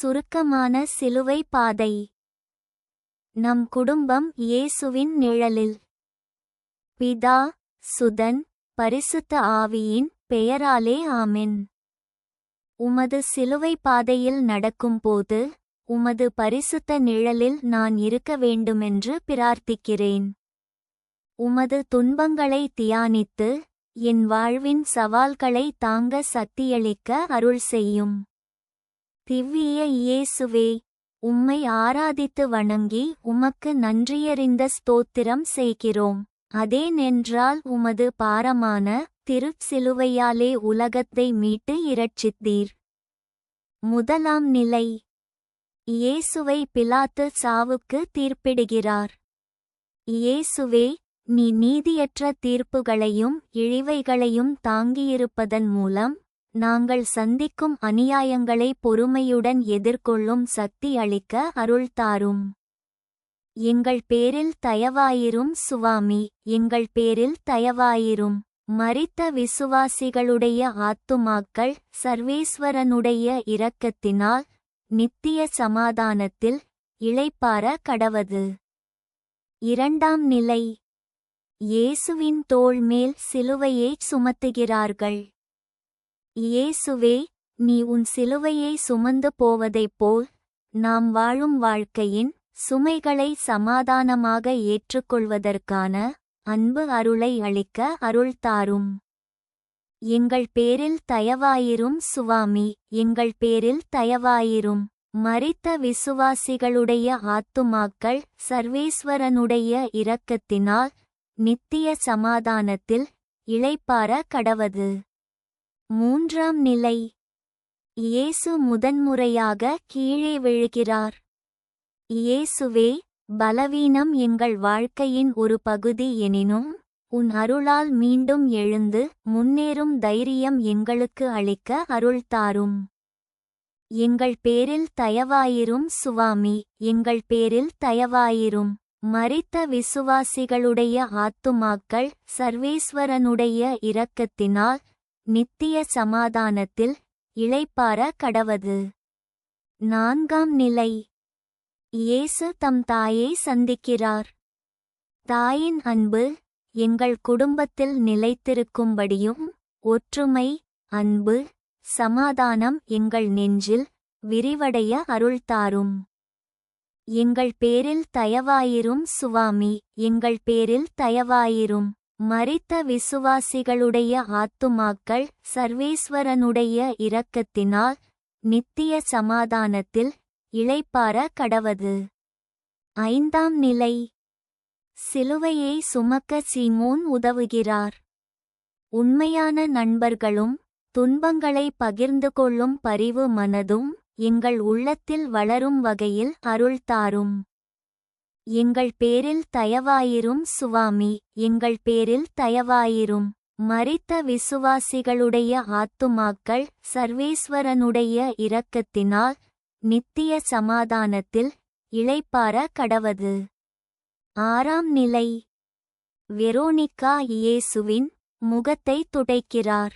சுருக்கமான சிலுவை பாதை. நம் குடும்பம் இயேசுவின் நிழலில். பிதா சுதன் பரிசுத்த ஆவியின் பெயராலே ஆமென். உமது சிலுவை பாதையில் நடக்கும்போது உமது பரிசுத்த நிழலில் நான் இருக்க வேண்டுமென்று பிரார்த்திக்கிறேன். உமது துன்பங்களை தியானித்து என் வாழ்வின் சவால்களை தாங்க சக்தியளிக்க அருள் செய்யும். திவ்விய இயேசுவே உம்மை ஆராதித்து வணங்கி உமக்கு நன்றியறிந்த ஸ்தோத்திரம் செய்கிறோம். அதேனென்றால் உமது பாரமான திருச்சிலுவையாலே உலகத்தை மீட்டு இரட்சித்தீர். முதலாம் நிலை. இயேசுவை பிலாத்து சாவுக்கு தீர்ப்பிடுகிறார். இயேசுவே நீ நீதியற்ற தீர்ப்புகளையும் இழிவைகளையும் தாங்கியிருப்பதன் மூலம் நாங்கள் சந்திக்கும் அநியாயங்களை பொறுமையுடன் எதிர்கொள்ளும் சக்தி அளிக்க அருள் தாரும். எங்கள் பேரில் தயவாயிரும் சுவாமி எங்கள் பேரில் தயவாயிரும். மரித்த விசுவாசிகளுடைய ஆத்துமாக்கள் சர்வேஸ்வரனுடைய இரக்கத்தினால் நித்திய சமாதானத்தில் இளைப்பார கடவது. இரண்டாம் நிலை. இயேசுவின் தோள் மேல் சிலுவையைச் சுமத்துகிறார்கள். இயேசுவே நீ உன் சிலுவையை சுமந்து போவதைப் போல் நாம் வாழும் வாழ்க்கையின் சுமைகளை சமாதானமாக ஏற்றுக்கொள்வதற்கான அன்பு அருளை அளிக்க அருள் தாரும். எங்கள் பேரில் தயவாயிரும் சுவாமி எங்கள் பேரில் தயவாயிரும். மறித்த விசுவாசிகளுடைய ஆத்துமாக்கள் சர்வேஸ்வரனுடைய இரக்கத்தினால் நித்திய சமாதானத்தில் இளைப்பார கடவது. மூன்றாம் நிலை. இயேசு முதன்முறையாக கீழே விழுகிறார். இயேசுவே பலவீனம் எங்கள் வாழ்க்கையின் ஒரு பகுதி எனினும் உன் அருளால் மீண்டும் எழுந்து முன்னேறும் தைரியம் எங்களுக்கு அளிக்க அருள் தாரும். எங்கள் பேரில் தயவாயிரும் சுவாமி எங்கள் பேரில் தயவாயிரும். மறித்த விசுவாசிகளுடைய ஆத்துமாக்கள் சர்வேஸ்வரனுடைய இரக்கத்தினால் நித்திய சமாதானத்தில் இளைப்பார கடவது. நான்காம் நிலை. இயேசு தம் தாயை சந்திக்கிறார். தாயின் அன்பு எங்கள் குடும்பத்தில் நிலைத்திருக்கும்படியும் ஒற்றுமை அன்பு சமாதானம் எங்கள் நெஞ்சில் விரிவடைய அருள்தாரும் எங்கள் பேரில் தயவாயிரும் சுவாமி எங்கள் பேரில் தயவாயிரும். மரித்த விசுவாசிகளுடைய ஆத்துமாக்கள் சர்வேஸ்வரனுடைய இரக்கத்தினால் நித்திய சமாதானத்தில் இளைப்பார கடவது. ஐந்தாம் நிலை. சிலுவையை சுமக்க சீமோன் உதவுகிறார். உண்மையான நண்பர்களும் துன்பங்களை பகிர்ந்து கொள்ளும் பரிவு மனதும் எங்கள் உள்ளத்தில் வளரும் வகையில் அருள் தாரும். எங்கள் பேரில் தயவாயிரும் சுவாமி எங்கள் பேரில் தயவாயிரும். மறித்த விசுவாசிகளுடைய ஆத்துமாக்கள் சர்வேஸ்வரனுடைய இரக்கத்தினால் நித்திய சமாதானத்தில் இளைப்பார கடவது. ஆறாம் நிலை. வெரோனிக்கா இயேசுவின் முகத்தை துடைக்கிறார்.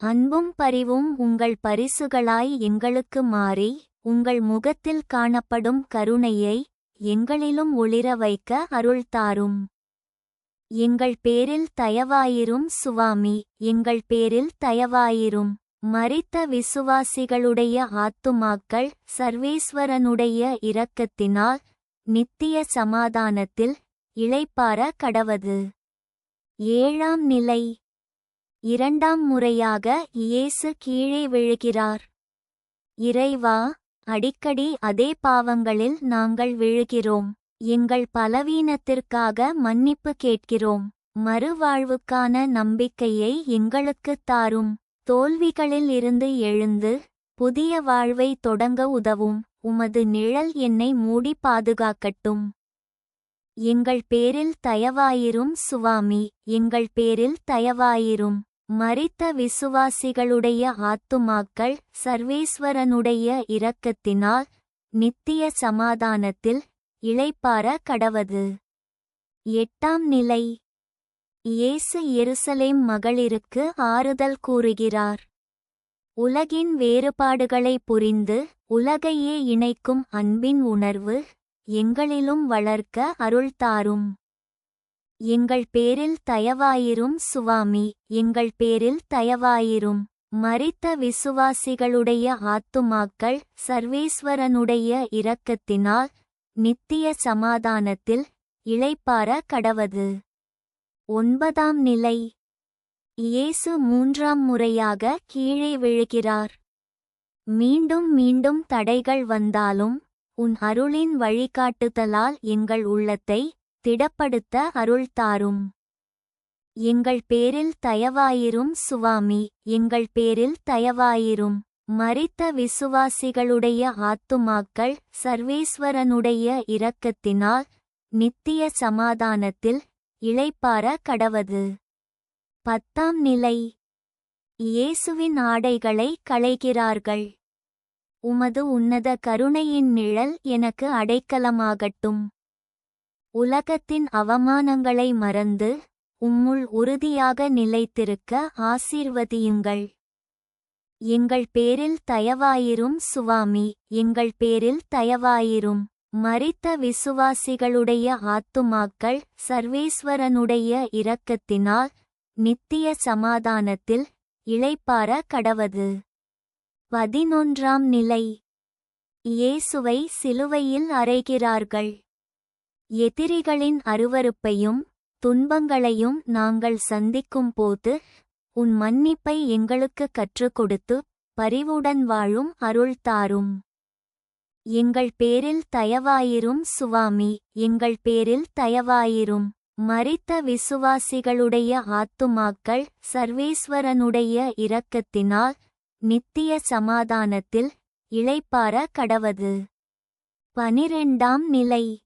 அன்பும் பரிவும் உங்கள் பரிசுகளாய் எங்களுக்கு மாறி உங்கள் முகத்தில் காணப்படும் கருணையை எங்களிலும் ஒளிர வைக்க அருள் தாரும். எங்கள் பேரில் தயவாயிரும் சுவாமி எங்கள் பேரில் தயவாயிரும். மறித்த விசுவாசிகளுடைய ஆத்துமாக்கள் சர்வேஸ்வரனுடைய இரக்கத்தினால் நித்திய சமாதானத்தில் இளைப்பார கடவது. ஏழாம் நிலை. இரண்டாம் முறையாக இயேசு கீழே விழுகிறார். இறைவா அடிக்கடி அதே பாவங்களில் நாங்கள் விழுகிறோம். எங்கள் பலவீனத்திற்காக மன்னிப்பு கேட்கிறோம். மறுவாழ்வுக்கான நம்பிக்கையை எங்களுக்குத் தாரும். தோல்விகளில் இருந்து எழுந்து புதிய வாழ்வை தொடங்க உதவும். உமது நிழல் என்னை மூடி பாதுகாக்கட்டும். எங்கள் பேரில் தயவாயிரும் சுவாமி. எங்கள் பேரில் தயவாயிரும். மரித்த விசுவாசிகளுடைய ஆத்துமாக்கள் சர்வேஸ்வரனுடைய இரக்கத்தினால் நித்திய சமாதானத்தில் இளைப்பார கடவது. எட்டாம் நிலை. இயேசு எருசலேம் மகளிருக்கு ஆறுதல் கூறுகிறார். உலகின் வேறுபாடுகளை புரிந்து உலகையே இணைக்கும் அன்பின் உணர்வு எங்களிலும் வளர்க்க அருள் தாரும். எங்கள் பேரில் தயவாயிரும் சுவாமி எங்கள் பேரில் தயவாயிரும். மறித்த விசுவாசிகளுடைய ஆத்துமாக்கள் சர்வேஸ்வரனுடைய இரக்கத்தினால் நித்திய சமாதானத்தில் இளைப்பார கடவது. ஒன்பதாம் நிலை. இயேசு மூன்றாம் முறையாக கீழே விழுகிறார். மீண்டும் மீண்டும் தடைகள் வந்தாலும் உன் அருளின் வழிகாட்டுதலால் எங்கள் உள்ளத்தை திடப்படுத்த அருள் தாரும். எங்கள் பேரில் தயவாயிரும் சுவாமி எங்கள் பேரில் தயவாயிரும். மறித்த விசுவாசிகளுடைய ஆத்துமாக்கள் சர்வேஸ்வரனுடைய இரக்கத்தினால் நித்திய சமாதானத்தில் இளைப்பார கடவது. பத்தாம் நிலை. இயேசுவின் ஆடைகளை களைகிறார்கள். உமது உன்னத கருணையின் நிழல் எனக்கு அடைக்கலமாகட்டும். உலகத்தின் அவமானங்களை மறந்து உம்முள் உறுதியாக நிலைத்திருக்க ஆசீர்வதியுங்கள். எங்கள் பேரில் தயவாயிரும் சுவாமி எங்கள் பேரில் தயவாயிரும். மறித்த விசுவாசிகளுடைய ஆத்துமாக்கள் சர்வேஸ்வரனுடைய இரக்கத்தினால் நித்திய சமாதானத்தில் இளைப்பார கடவது. பதினொன்றாம் நிலை. இயேசுவை சிலுவையில் அறைகிறார்கள். எதிரிகளின் அருவருப்பையும் துன்பங்களையும் நாங்கள் சந்திக்கும் போது உன் மன்னிப்பை எங்களுக்கு கற்றுக் கொடுத்து பரிவுடன் வாழும் அருள் தாரும். எங்கள் பேரில் தயவாயிரும் சுவாமி எங்கள் பேரில் தயவாயிரும். மறித்த விசுவாசிகளுடைய ஆத்துமாக்கள் சர்வேஸ்வரனுடைய இரக்கத்தினால் நித்திய சமாதானத்தில் இளைப்பார கடவது. பனிரெண்டாம் நிலை.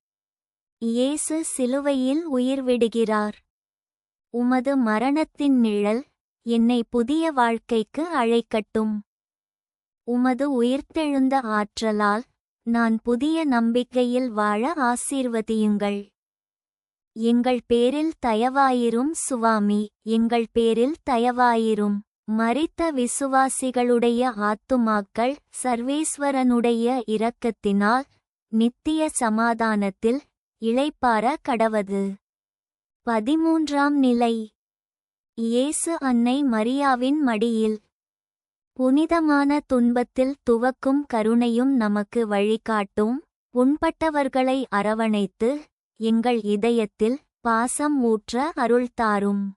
இயேசு சிலுவையில் உயிர் விடுகிறார் உமது மரணத்தின் நிழல் என்னை புதிய வாழ்க்கைக்கு அழைக்கட்டும். உமது உயிர்த்தெழுந்த ஆற்றலால் நான் புதிய நம்பிக்கையில் வாழ ஆசீர்வதியுங்கள். எங்கள் பேரில் தயவாயிரும் சுவாமி எங்கள் பேரில் தயவாயிரும். மறித்த விசுவாசிகளுடைய ஆத்துமாக்கள் சர்வேஸ்வரனுடைய இரக்கத்தினால் நித்திய சமாதானத்தில் இளைப்பார கடவது. பதிமூன்றாம் நிலை. இயேசு அன்னை மரியாவின் மடியில். புனிதமான துன்பத்தில் துவக்கும் கருணையும் நமக்கு வழிகாட்டும். புண்பட்டவர்களை அரவணைத்து எங்கள் இதயத்தில் பாசம் ஊற்ற அருள் தாரும்.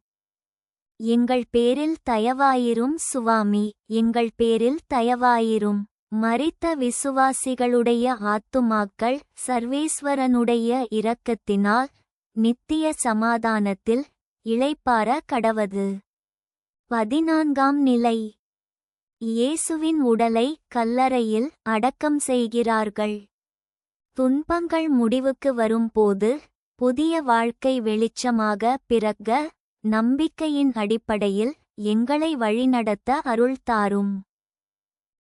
எங்கள் பேரில் தயவாயிரும் சுவாமி எங்கள் பேரில் தயவாயிரும். மரித்த விசுவாசிகளுடைய ஆத்துமாக்கள் சர்வேஸ்வரனுடைய இரக்கத்தினால் நித்திய சமாதானத்தில் இளைப்பார கடவது. பதினான்காம் நிலை. இயேசுவின் உடலை கல்லறையில் அடக்கம் செய்கிறார்கள். துன்பங்கள் முடிவுக்கு வரும்போது புதிய வாழ்க்கை வெளிச்சமாக பிறக்க நம்பிக்கையின் அடிப்படையில் எங்களை வழிநடத்த அருள் தாரும்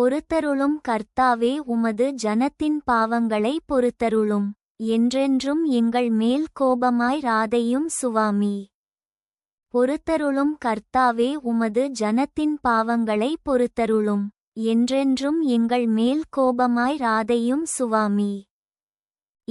பொறுத்தருளும் கர்த்தாவே உமது ஜனத்தின் பாவங்களை பொறுத்தருளும். என்றென்றும் எங்கள் மேல் கோபமாய் ராதையும் சுவாமி. பொறுத்தருளும் கர்த்தாவே உமது ஜனத்தின் பாவங்களை பொறுத்தருளும். என்றென்றும் எங்கள் மேல் கோபமாய் ராதையும் சுவாமி.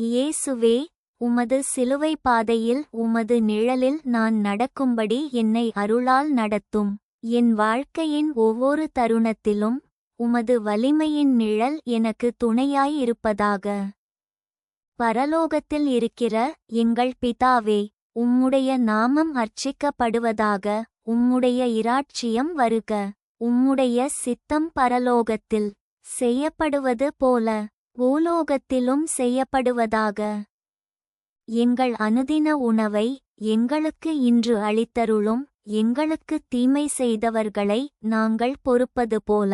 இயேசுவே உமது சிலுவை பாதையில் உமது நிழலில் நான் நடக்கும்படி என்னை அருளால் நடத்தும். என் வாழ்க்கையின் ஒவ்வொரு தருணத்திலும் உமது வலிமையின் நிழல் எனக்கு துணையாயிருப்பதாக பரலோகத்தில் இருக்கிற எங்கள் பிதாவே உம்முடைய நாமம் அர்ச்சிக்கப்படுவதாக உம்முடைய இராட்சியம் வருக. உம்முடைய சித்தம் பரலோகத்தில் செய்யப்படுவது போல பூலோகத்திலும் செய்யப்படுவதாக. எங்கள் அனுதின உணவை எங்களுக்கு இன்று அளித்தருளும் எங்களுக்கு தீமை செய்தவர்களை நாங்கள் பொறுப்பது போல.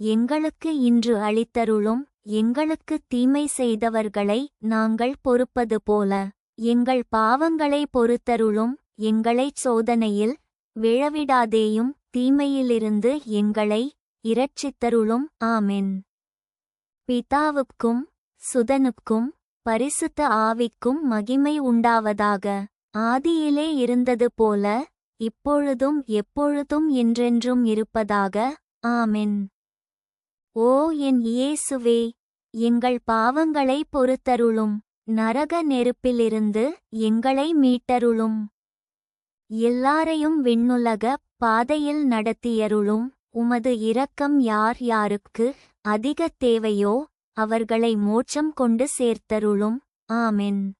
எங்களுக்கு இன்று அளித்தருளும் எங்களுக்கு தீமை செய்தவர்களை நாங்கள் பொறுப்பது போல எங்கள் பாவங்களை பொறுத்தருளும் எங்களைச் சோதனையில் விழவிடாதேயும் தீமையிலிருந்து எங்களை இரட்சித்தருளும் ஆமென். பிதாவுக்கும் சுதனுக்கும் பரிசுத்த ஆவிக்கும் மகிமை உண்டாவதாக ஆதியிலே இருந்தது போல இப்பொழுதும் எப்பொழுதும் என்றென்றும் இருப்பதாக ஆமென். ஓ என் இயேசுவே எங்கள் பாவங்களை பொறுத்தருளும். நரக நெருப்பிலிருந்து எங்களை மீட்டருளும். எல்லாரையும் விண்ணுலக பாதையில் நடத்தியருளும். உமது இரக்கம் யார் யாருக்கு அதிக தேவையோ அவர்களை மோட்சம் கொண்டு சேர்த்தருளும். ஆமென்.